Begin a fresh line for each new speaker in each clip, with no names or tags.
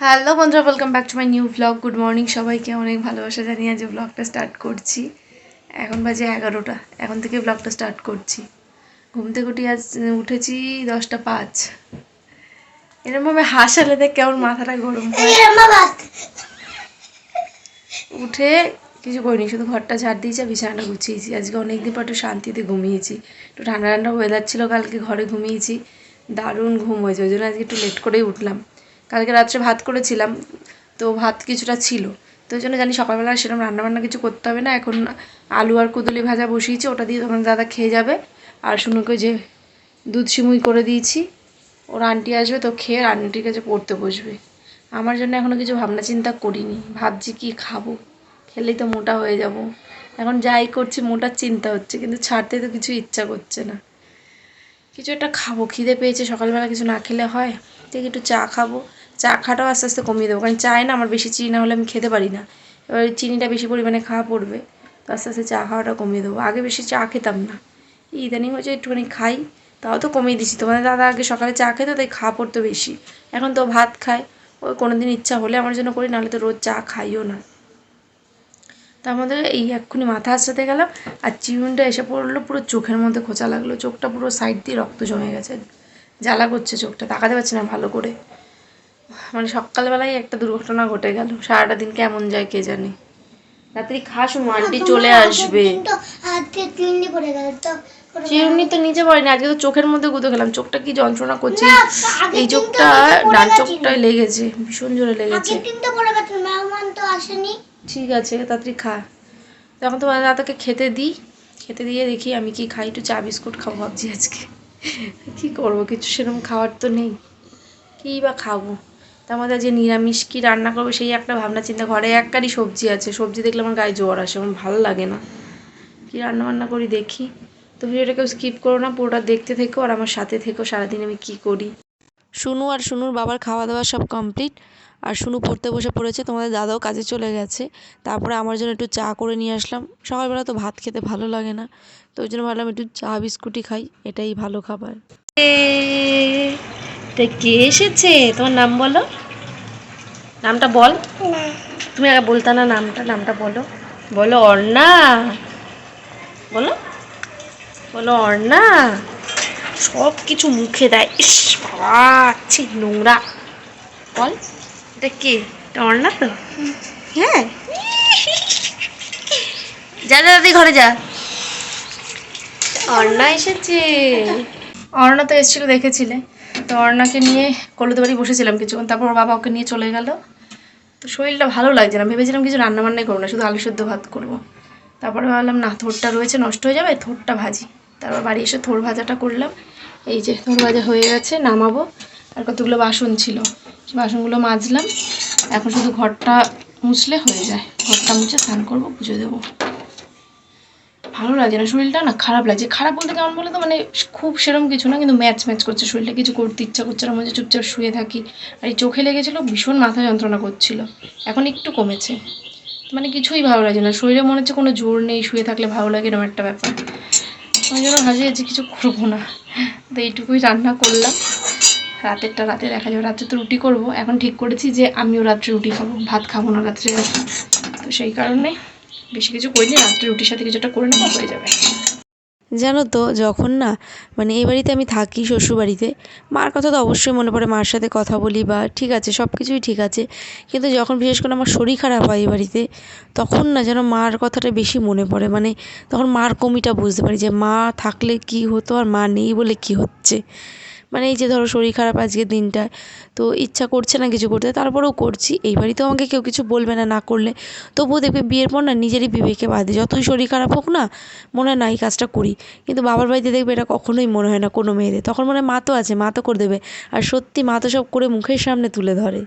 Hello বন্ধুরা welcome back to my new blog good morning সবাইকে অনেক ভালোবাসা জানিয়ে আজ ব্লগটা স্টার্ট করছি। এখন বাজে এগারোটা, এখন থেকে ব্লগটা স্টার্ট করছি। ঘুম থেকে উঠি আজ, উঠেছি দশটা পাঁচ। এরমভাবে হাসালে দেখ কেমন মাথাটা গরম উঠে কিছু করিনি, শুধু ঘরটা ঝাড় দিয়েছি আর বিছানাটা গুছিয়েছি। আজকে অনেকদিন পর একটু শান্তিতে ঘুমিয়েছি। একটু ঠান্ডা ঠান্ডা ওয়েদার ছিল, কালকে ঘরে ঘুমিয়েছি। দারুণ ঘুম হয়েছে, ওই জন্য আজকে একটু লেট করেই উঠলাম। কালকে রাত্রে ভাত করেছিলাম, তো ভাত কিছুটা ছিল। তো ওই জন্য জানি সকালবেলা সেরকম রান্নাবান্না কিছু করতে হবে না, এখন আলু আর কুদুলি ভাজা বসিয়েছি, ওটা দিয়ে তোমার দাদা খেয়ে যাবে। আর শুনুকে যে দুধ সিমুই করে দিয়েছি, ওর আন্টি আসবে, তো খেয়ে আন্টির কাছে পড়তে বসবে। আমার জন্য এখনও কিছু ভাবনা চিন্তা করিনি, ভাবছি কি খাব, খেলেই তো মোটা হয়ে যাব। এখন যাই করছি মোটার চিন্তা হচ্ছে, কিন্তু ছাড়তে তো কিছু ইচ্ছা করছে না। কিছু একটা খাব, খিদে পেয়েছে, সকালবেলা কিছু না খেলে হয় ঠিক একটু চা খাব। চা খাটাও আস্তে আস্তে কমিয়ে দেবো, কারণ চায় না, আমার বেশি চিনি না হলে আমি খেতে পারি না। এবার চিনিটা বেশি পরিমাণে খাওয়া পড়বে, তো আস্তে আস্তে চা খাওয়াটা কমিয়ে দেবো। আগে বেশি চা খেতাম না। ইদানিং হচ্ছে একটুখানি খাই, তাও তো কমিয়ে দিছি তোমাদের দাদা আগে সকালে চা খেতো, তাই খাওয়া পড়তো বেশি। এখন তো ভাত খায় ওই কোনো দিন ইচ্ছা হলে আমার জন্য করি, নাহলে তো রোজ চা খাইও না। তা আমাদের এই এক্ষুনি মাথা হাসতে গেলাম আর চিউনটা এসে পড়ল পুরো চোখের মধ্যে খোঁচা লাগল চোখটা পুরো সাইড দিয়ে রক্ত জমে গেছে জ্বালা করছে চোখটা তাকাতে পারছি না ভালো করে। মানে সকালবেলায় একটা দুর্ঘটনা ঘটে গেল সারাটা দিন কেমন যায় কে জানে। রাত্রি খাস আন্টি চলে আসবে। চিরুনি তো নিচে পড়েনি আজকে তো চোখের মধ্যে গুঁতো খেলাম চোখটা কি যন্ত্রণা করছে? এই চোখটা ডান চোখটায় লেগেছে ভীষণ জোরে লেগেছে।
তো আসেনি।
ঠিক আছে, তাড়াতাড়ি খা। তখন তোমার দাদাকে খেতে দিই। খেতে দিয়ে দেখি আমি কি খাই, একটু চা বিস্কুট খাব ভাবছি আজকে। কি করব, কিছু সেরকম খাওয়ার তো নেই। কী বা খাব? তা আমাদের যে নিরামিষ কি রান্না করব, সেই একটা ভাবনা চিন্তা। ঘরে একটারই সবজি আছে, সবজি দেখলে আমার গায়ে জ্বর আসে, আমার ভালো লাগে না। কি রান্না বান্না করি দেখি। তো ভিডিওটা কেউ স্কিপ করো না, পুরোটা দেখতে থেকো আর আমার সাথে থেকো, সারাদিন আমি কি করি। শুনু আর শুনুর বাবার খাওয়া দাওয়া সব কমপ্লিট আর শুনু পড়তে বসে পড়েছে তোমাদের দাদাও কাজে চলে গেছে। তারপরে আমার জন্য একটু চা করে নিয়ে আসলাম। সকালবেলা তো ভাত খেতে ভালো লাগে না তো ওই জন্য ভাবলাম একটু চা বিস্কুটই খাই এটাই ভালো খাবার। তা কে এসেছে? তোমার নাম বলো। নামটা বল। তুমি আগে বলতা না নামটা নামটা বলো। বলো অর্ণা। বলো। বলো অর্ণা। সব কিছু মুখে দেয়। ইস বাবা নোংরা। বল। এটা কে? এটা অর্ণা তো? হ্যাঁ। যা দাদি ঘরে যা। অর্ণা এসেছে। অর্ণা তো এসেছিল, দেখেছিলে। তো অর্ণাকে নিয়ে কলুতে বাড়ি বসেছিলাম কিছুক্ষণ, তারপর বাবা ওকে নিয়ে চলে গেল। তো শরীরটা ভালো লাগছে না, ভেবেছিলাম কিছু রান্না বান্নাই করব না, শুধু আলু সেদ্ধ ভাত করব। তারপরে ভাবলাম, না, থোরটা রয়েছে, নষ্ট হয়ে যাবে, থোরটা ভাজি। তারপর বাড়ি এসে থোর ভাজাটা করলাম। এই যে, থোর ভাজা হয়ে গেছে, নামাবো। আর কতগুলো বাসন ছিল। বাসনগুলো মাজলাম। এখন শুধু ঘরটা মুছলে হয়ে যায়। ঘরটা মুছে স্নান করব, পুজো দেবো। ভালো লাগছে না শরীরটা না খারাপ লাগছে খারাপ বলতে কেমন বলে তো মানে খুব সেরকম কিছু না, কিন্তু ম্যাচ ম্যাচ করছে। শরীরটা কিছু করতে ইচ্ছা করছে না। মধ্যে চুপচাপ শুয়ে থাকি। আর এই চোখে লেগেছিলো, ভীষণ মাথা যন্ত্রণা করছিল। এখন একটু কমেছে। মানে কিছুই ভালো লাগে না। শরীরে মনে হচ্ছে কোনো জোর নেই। শুয়ে থাকলে ভালো লাগে এরকম একটা ব্যাপার। ওই জন্য ভাবছি আজকে কিছু করব না। তো এইটুকুই রান্না করলাম। রাতেরটা রাতে দেখা যাবে, রাত্রে তো রুটি করব। এখন ঠিক করেছি যে আমিও রাত্রে রুটি খাব, ভাত খাব না রাত্রে তো সেই কারণে বেশি কিছু করিনি রাত্রে রুটির সাথে কিছুটা করে নেব, হয়ে যাবে। জানো তো, যখন না মানে এই বাড়িতে আমি থাকি শ্বশুরবাড়িতে, মার কথা তো অবশ্যই মনে পড়ে, মার সাথে কথা বলি বা ঠিক আছে, সব কিছুই ঠিক আছে। কিন্তু যখন বিশেষ করে আমার শরীর খারাপ হয় এই বাড়িতে, তখন না যেন মার কথাটা বেশি মনে পড়ে। মানে তখন মার কমিটা বুঝতে পারি যে মা থাকলে কি হতো আর মা নেই বলে কি হচ্ছে। মানে এই যে ধরো শরীর খারাপ আজকের দিনটায় তো ইচ্ছা করছে না কিছু করতে, তারপরেও করছি। এইবারই তো আমাকে কেউ কিছু বলবে না না করলে। তবুও দেখবে বিয়ের পর না নিজেরই বিবেকে বাঁধে। যতই শরীর খারাপ হোক না, মনে হয় না এই কাজটা করি। কিন্তু বাবার বাড়িতে দেখবে এটা কখনোই মনে হয় না কোনো মেয়েদের। তখন মনে হয় মা তো আছে, মা তো করে দেবে। আর সত্যি মা তো সব করে মুখের সামনে তুলে ধরে।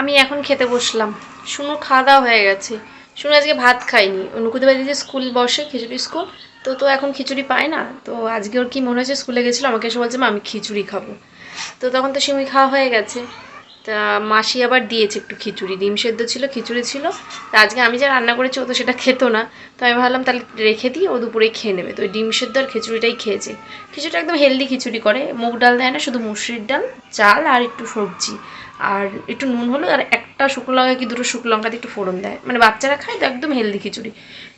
আমি এখন খেতে বসলাম। শুনো খাওয়া দাওয়া হয়ে গেছে। শুনো আজকে ভাত খাইনি অনুকুদের বাড়িতে স্কুল বসে, খিচুড়ি স্কুল তো তো এখন খিচুড়ি পায় না। তো আজকে ওর কি মনে হয়েছে? স্কুলে গেছিল, আমাকে এসে বলছে, মা, আমি খিচুড়ি খাব। তো তখন তো সিমুই খাওয়া হয়ে গেছে। তা মাসি আবার দিয়েছে একটু খিচুড়ি। ডিম সেদ্ধ ছিল, খিচুড়ি ছিল। তা আজকে আমি যা রান্না করেছি, ও তো সেটা খেতো না। তো আমি ভাবলাম, তাহলে রেখে দিই, ও দুপুরেই খেয়ে নেবে। তো ওই ডিম সেদ্ধ আর খিচুড়িটাই খেয়েছে। খিচুড়িটা একদম হেলদি খিচুড়ি করে। মুগ ডাল দেয় না, শুধু মুসুরির ডাল, চাল আর একটু সবজি। আর একটু নুন হলো আর একটা শুকনো লঙ্কা, কি দুটো শুকনো লঙ্কা দিয়ে একটু ফোড়ন দেয়। মানে বাচ্চারা খায় তো একদম হেলদি খিচুড়ি।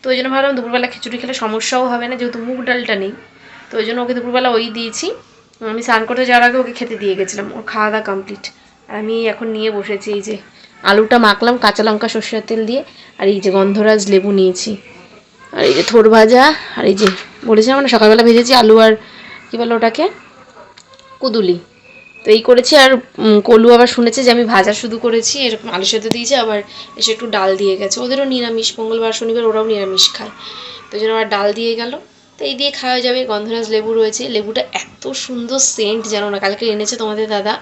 তো ওই জন্য ভাবলাম দুপুরবেলা খিচুড়ি খেলে সমস্যাও হবে না, যেহেতু মুগ ডালটা নেই। তো ওই জন্য ওকে দুপুরবেলা ওই দিয়েছি। আমি স্নান করতে যাওয়ার আগে ওকে খেতে দিয়ে গেছিলাম, ওর খাওয়া দাওয়া কমপ্লিট আর আমি এখন নিয়ে বসেছি এই যে আলুটা মাখলাম, কাঁচা লঙ্কা, সর্ষের তেল দিয়ে, আর এই যে গন্ধরাজ লেবু নিয়েছি। আর এই যে থোর ভাজা, আর এই যে বলেছিলাম না, সকালবেলা ভেজেছি আলু আর কী বলো ওটাকে? কুদুলি। তো এই করেছি আর কলু আবার শুনেছে যে আমি ভাজা শুধু করেছি, এরকম আলু সেদ্ধ দিয়েছি, আবার এসে একটু ডাল দিয়ে গেছে। ওদেরও নিরামিষ, মঙ্গলবার, শনিবার ওরাও নিরামিষ খায়। তো জন্য আবার ডাল দিয়ে গেল। তো এই দিয়ে খাওয়া যাবে, গন্ধরাজ লেবু রয়েছে। লেবুটা এত সুন্দর সেন্ট জানো না, কালকে এনেছে তোমাদের দাদা।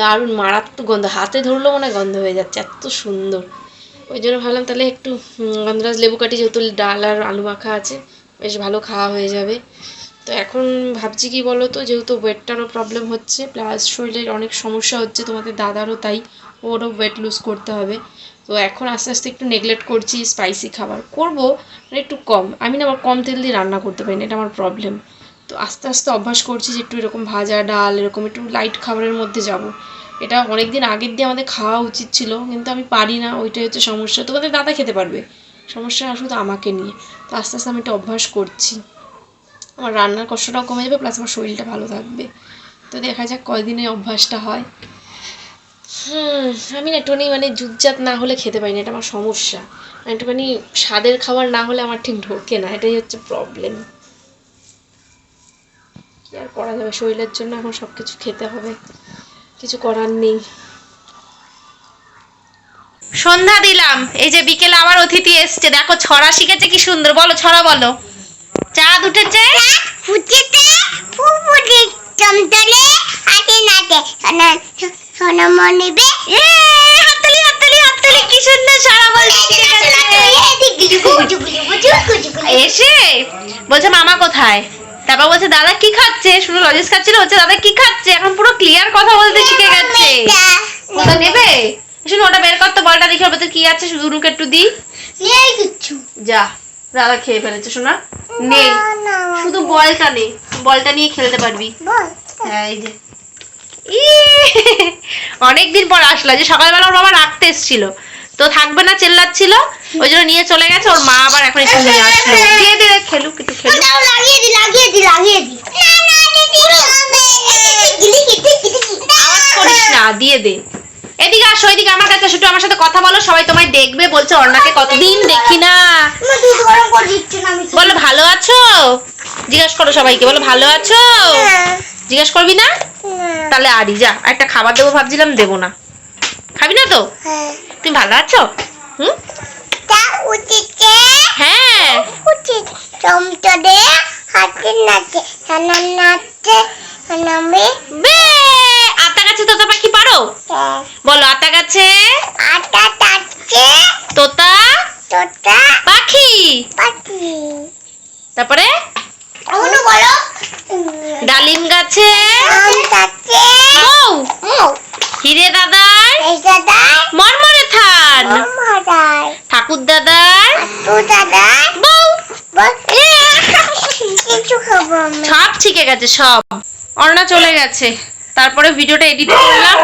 দারুণ, মারাত্মক গন্ধ, হাতে ধরলেও মনে গন্ধ হয়ে যাচ্ছে, এত সুন্দর। ওই জন্য ভাবলাম তাহলে একটু গন্ধরাজ লেবু কাটি, যেহেতু ডাল আর আলু মাখা আছে, বেশ ভালো খাওয়া হয়ে যাবে। তো এখন ভাবছি কি বলো তো যেহেতু ওয়েটটারও প্রবলেম হচ্ছে প্লাস শরীরের অনেক সমস্যা হচ্ছে, তোমাদের দাদারও তাই, ওরও ওয়েট লুজ করতে হবে। তো এখন আস্তে আস্তে একটু নেগলেক্ট করছি স্পাইসি খাবার। করব মানে একটু কম। আমি না আমার কম তেল দিয়ে রান্না করতে পারি না, এটা আমার প্রবলেম তো আস্তে আস্তে অভ্যাস করছি যে একটু এরকম ভাজা ডাল, এরকম একটু লাইট খাবারের মধ্যে যাব। এটা অনেক দিন আগের দিয়ে আমাদের খাওয়া উচিত ছিল, কিন্তু আমি পারি না, ওইটাই হচ্ছে সমস্যা। তোমাদের দাদা খেতে পারবে, সমস্যা শুধু আমাকে নিয়ে। তো আস্তে আস্তে আমি এটা অভ্যাস করছি। আমার রান্নার কষ্টটাও কমে যাবে প্লাস আমার শরীরটা ভালো থাকবে। তো দেখা যাক কয়দিনে অভ্যাসটা হয়। হুম আমি না একটুখানি মানে জুতজাত না হলে খেতে পারি না এটা আমার সমস্যা। মানে একটুখানি স্বাদের খাবার না হলে আমার ঠিক ঢোকে না এটাই হচ্ছে প্রবলেম কি আর করা যাবে? শরীরের জন্য এখন সব কিছু খেতে হবে। কিছু করার নেই। সন্ধ্যা দিলাম এই যে বিকেলে আবার অতিথি এসছে দেখো ছড়া শিখেছে কি সুন্দর বলো ছড়া বলো। চাঁদ উঠেছে?
ফুটেতে ফুফুটি চমচলে হাতে নাতে। সোনা সোনা মনিবে
এ, হাততালি হাততালি হাততালি কি সুন্দর বলছে এসে বলছে মামা কোথায়? তারপর বলছে দাদা কি খাচ্ছে? শুধু লজেস খাচ্ছিল বলছে দাদা কি খাচ্ছে? এখন পুরো ক্লিয়ার কথা বলতে শিখে গেছে। ওটা নেবে? শুনুন ওটা বের কর তো বলটা দেখে ভেতর কি আছে শুধু উনুকে একটু দি
নেই কিচ্ছু।
যা। দাদা খেয়ে ফেলেছে শোনা নেই শুধু বলটা নেই বলটা নিয়ে খেলতে পারবি। হ্যাঁ এই যে। অনেকদিন পর আসলো যে সকালবেলা ওর বাবা রাখতে এসেছিল। তো থাকবে না চেল্লাচ্ছিল। ওই জন্য নিয়ে চলে গেছে ওর মা আবার এখন একটু নিয়ে আসলো। দিয়ে দিয়ে খেলুক একটু খেলুক।
লাগিয়ে দি লাগিয়ে দি লাগিয়ে দি।
আওয়াজ করিস না দিয়ে দে। এদিকে আসো এদিকে আমার কাছে একটু আমার সাথে কথা বলো সবাই তোমায় দেখবে বলছে অর্ণাকে কতদিন দেখি না।
আমার দুধ গরম করে দিচ্ছি না আমি
বলো ভালো আছো? জিজ্ঞেস করো সবাইকে বলো ভালো আছো? জিজ্ঞেস করবি না? তাহলে আরি যা একটা খাবার দেবো ভাবছিলাম দেবো না। খাবি না তো?
হ্যাঁ।
তুমি ভালো আছো? হুম? হ্যাঁ।
হাতে নাচে নাচে
বে? আতা গাছে তোতা পাখি পারো? বলো আতা গাছে?
তাচ্ছে
তোতা?
তোটা
পাখি?
পাখি।
তারপরে?
বলো।
ডালিম গাছে?
আম
বউ
মো?
হিরে দাদার?
এই দাদা
মরমরে থান? ঠাকুর দাদার?
তু দাদা
বউ?
কিছু খাব
সব শিখে গেছে সব। অর্ণা চলে গেছে। তারপরে ভিডিওটা এডিট করলাম।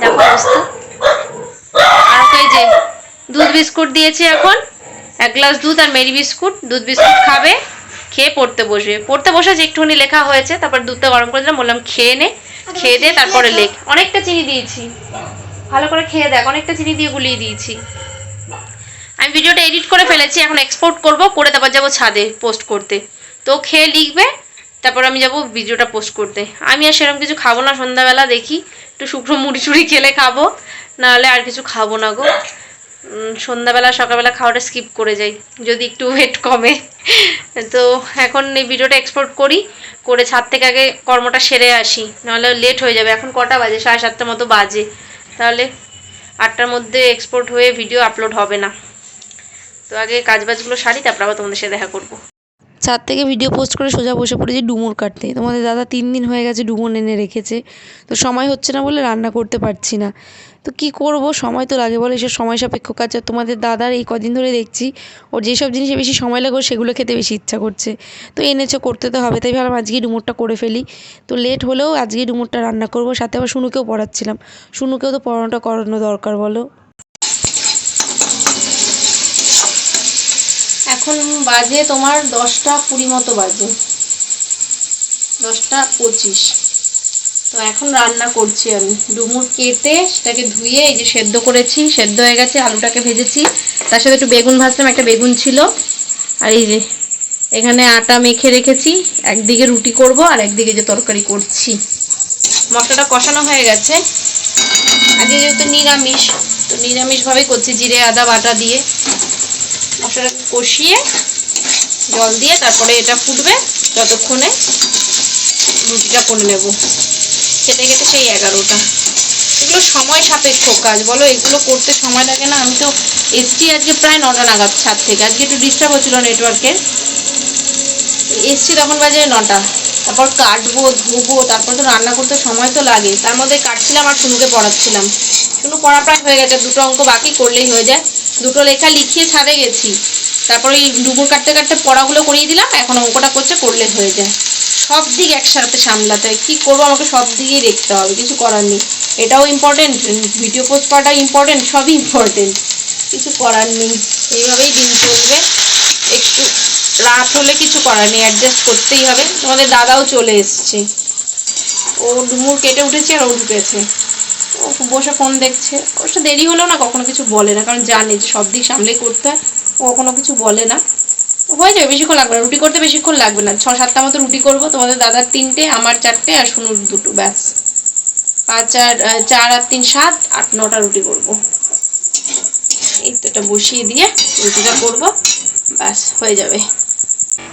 দেখো অবস্থা। আর এই যে দুধ বিস্কুট দিয়েছি এখন। এক গ্লাস দুধ আর মেরি বিস্কুট। দুধ বিস্কুট খাবে, খেয়ে পড়তে বসবে। পড়তে বসেছে একটুখানি লেখা হয়েছে, তারপর দুধটা গরম করে দিলাম, বললাম খেয়ে নে, খেয়ে দে তারপরে লেখ। অনেকটা চিনি দিয়েছি। ভালো করে খেয়ে দেখ, অনেকটা চিনি দিয়ে গুলিয়ে দিয়েছি। আমি ভিডিওটা এডিট করে ফেলেছি, এখন এক্সপোর্ট করব, করে তারপর যাব ছাদে পোস্ট করতে। তো খেয়ে লিখবে তারপর আমি যাব ভিডিওটা পোস্ট করতে। আমি আর সেরকম কিছু খাব না, সন্ধ্যাবেলা দেখি, একটু শুকনো মুড়ি চুড়ি খেলে খাব, নাহলে আর কিছু খাব না গো। সন্ধ্যাবেলা, সকালবেলা খাওয়াটা স্কিপ করে যাই, যদি একটু ওয়েট কমে। তো এখন এই ভিডিওটা এক্সপোর্ট করি, করে ছাদ থেকে আগে কর্মটা সেরে আসি, নাহলে লেট হয়ে যাবে। এখন কটা বাজে? সাড়ে সাতটার মতো বাজে। তাহলে আটটার মধ্যে এক্সপোর্ট হয়ে ভিডিও আপলোড হবে না। তো আগে কাজবাজগুলো সারি, তারপর আবার তোমাদের সাথে দেখা করব।
ছাদ থেকে ভিডিও পোস্ট করে সোজা বসে পড়েছি, ডুমুর কাটতে। তোমাদের দাদা তিন দিন হয়ে গেছে ডুমুর এনে রেখেছে। তো সময় হচ্ছে না বলে রান্না করতে পারছি না। তো কি করব? সময় তো লাগে বলে এসব সময় সাপেক্ষ কাজ। তোমাদের দাদার এই কদিন ধরে দেখছি, ওর যেসব জিনিসে বেশি সময় লাগে সেগুলো খেতে বেশি ইচ্ছা করছে। তো এনেছো, করতে তো হবে। তাই ভাবলাম আজকেই ডুমুরটা করে ফেলি। তো লেট হলেও আজকেই ডুমুরটা রান্না করব। সাথে আবার শুনুকেও পড়াচ্ছিলাম। শুনুকেও তো পড়ানোটা করানো দরকার বলো।
এখন বাজে তোমার দশটা কুড়ি মতো বাজে। দশটা পঁচিশ। তো এখন রান্না করছি আমি। ডুমুর কেটে সেটাকে ধুয়ে এই যে সেদ্ধ করেছি, সেদ্ধ হয়ে গেছে, আলুটাকে ভেজেছি। তার সাথে একটু বেগুন ভাজলাম একটা বেগুন ছিল। আর এই যে এখানে আটা মেখে রেখেছি, একদিকে রুটি করব আর একদিকে যে তরকারি করছি। মশলাটা কষানো হয়ে গেছে। আজকে যেহেতু নিরামিষ, তো নিরামিষভাবেই করছি, জিরে, আদা, বাটা দিয়ে। মশলাটাকে কষিয়ে জল দিয়ে তারপরে এটা ফুটবে যতক্ষণে রুটিটা করে নেব। খেতে খেতে সেই এগারোটা। এগুলো সময় সাপেক্ষ কাজ, বলো এগুলো করতে সময় লাগে না। আমি তো এসছি আজকে প্রায় নটা নাগাদ ছাদ থেকে। আজকে একটু ডিস্টার্ব হচ্ছিল নেটওয়ার্কের এসছি তখন বাজে নটা। তারপর কাটবো, ধুবো, তারপর তো রান্না করতে সময় তো লাগে। তার মধ্যে কাটছিলাম আর শুনুকে পড়াচ্ছিলাম। শুনু পড়া প্রায় হয়ে গেছে, দুটো অঙ্ক বাকি করলেই হয়ে যায়। দুটো লেখা লিখিয়ে ছাড়ে গেছি। তারপরে এই ডুবুর কাটতে কাটতে পড়াগুলো করিয়ে দিলাম, এখন অঙ্কটা করছে, করলে হয়ে যায়। সব দিক একসাথে সামলাতে হয়। কী করব আমাকে সব দিকেই দেখতে হবে, কিছু করার নেই। এটাও ইম্পর্টেন্ট ভিডিও পোস্ট করাটা ইম্পর্টেন্ট সবই ইম্পর্টেন্ট কিছু করার নেই। এইভাবেই দিন চলবে। একটু রাত হলে কিছু করার নেই অ্যাডজাস্ট করতেই হবে। তোমাদের দাদাও চলে এসছে। ও ডুমুর কেটে উঠেছে আর ও ঢুকেছে। ও বসে ফোন দেখছে। অবশ্য দেরি হলেও না কখনো কিছু বলে না, কারণ জানে যে সব দিক সামলে করতে হয়। ও কখনো কিছু বলে না। হয়ে যাবে, বেশিক্ষণ লাগবে না। রুটি করতে বেশিক্ষণ লাগবে না। ছ সাতটা মতো রুটি করব। তোমাদের দাদার তিনটে, আমার চারটে আর শুনুর দুটো, ব্যাস। পাঁচ আর চার আর তিন, সাত, আট, নটা রুটি করব। এই তো এটা বসিয়ে দিয়ে রুটিটা করব। ব্যাস, হয়ে যাবে।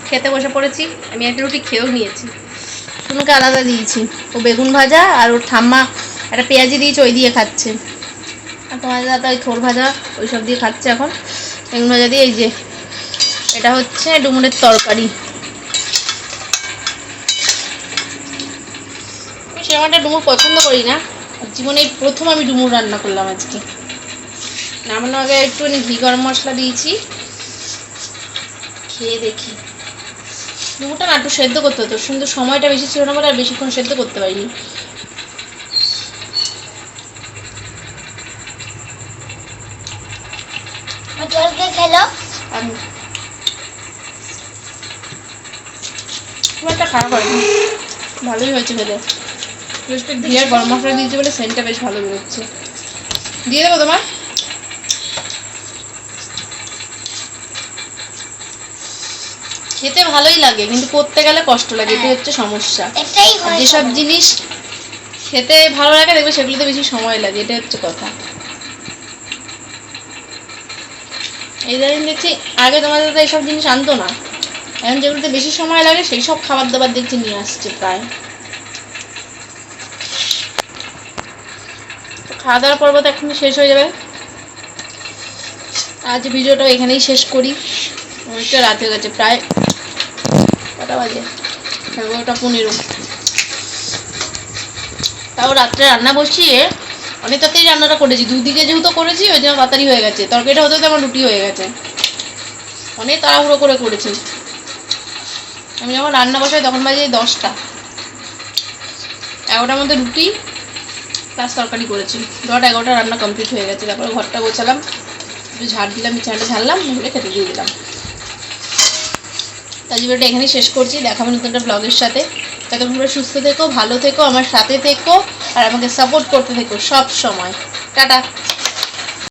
খেতে বসে পড়েছি, আমি একটা রুটি খেয়েও নিয়েছি। শুনুকে আলাদা দিয়েছি। ও বেগুন ভাজা আর ওর ঠাম্মা একটা পেঁয়াজি দিয়েছে ওই দিয়ে খাচ্ছে। আর তোমার দাদা ওই থোর ভাজা, ওই সব দিয়ে খাচ্ছে এখন। বেগুন ভাজা দিয়ে এই যে, এটা হচ্ছে ডুমুরের তরকারি। আমি সেরকম একটা ডুমুর পছন্দ করি না। জীবনে প্রথম আমি ডুমুর রান্না করলাম আজকে। নামানোর আগে একটুখানি ঘি গরম মশলা দিয়েছি। খেয়ে দেখি। ডুমুরটা না একটু সেদ্ধ করতে হতো কিন্তু সময়টা বেশি ছিল না বলে আর বেশিক্ষণ সেদ্ধ করতে পারিনি।
জলকে খেলো?
আমি খুব একটা খারাপ হয়নি। ভালোই হয়েছে বেশ একটু গরম মশলা দিয়েছে বলে সেন্টটা বেশ ভালো বেরোচ্ছে। দিয়ে দেবো তোমার খেতে ভালোই লাগে কিন্তু করতে গেলে কষ্ট লাগে এটাই হচ্ছে সমস্যা।
হয়
যেসব জিনিস খেতে ভালো লাগে দেখবে সেগুলোতে বেশি সময় লাগে এটা হচ্ছে কথা। এই দাঁড়িয়ে দেখছি আগে তোমাদের তো এইসব জিনিস আনতো না। এখন যেগুলোতে বেশি সময় লাগে সেই সব খাবার দাবার দেখছি নিয়ে আসছে প্রায়। খাওয়া দাওয়ার পর্ব তো এখন শেষ হয়ে যাবে। আজ ভিডিওটা এখানেই শেষ করি। অনেকটা রাত হয়ে গেছে প্রায় কটা বাজে। এগারোটা পনেরো। তাও রাত্রে রান্না বসিয়ে অনেক তাড়াতাড়ি রান্নাটা করেছি। দুদিকে যেহেতু করেছি, ওই জন্য তাড়াতাড়ি হয়ে গেছে। তরকারিটা হতে হতে আমার রুটি হয়ে গেছে। অনেক তাড়াহুড়ো করে করেছি। আমি যখন রান্না বসাই তখন বাজে দশটা। এগারোটার মধ্যে রুটি প্লাস তরকারি করেছি। দশটা এগারোটা রান্না কমপ্লিট হয়ে গেছে। তারপরে ঘরটা গোছালাম। একটু ঝাড় দিলাম, বিছানাটা ঝাড়লাম খেতে দিয়ে দিলাম। তাই ভিডিওটা এখানেই শেষ করছি। দেখাবো নতুন একটা ব্লগের সাথে। তাতে তোমরা সুস্থ থেকো, ভালো থেকো, আমার সাথে থেকো, আর আমাকে সাপোর্ট করতে থেকো সব সময়। টাটা।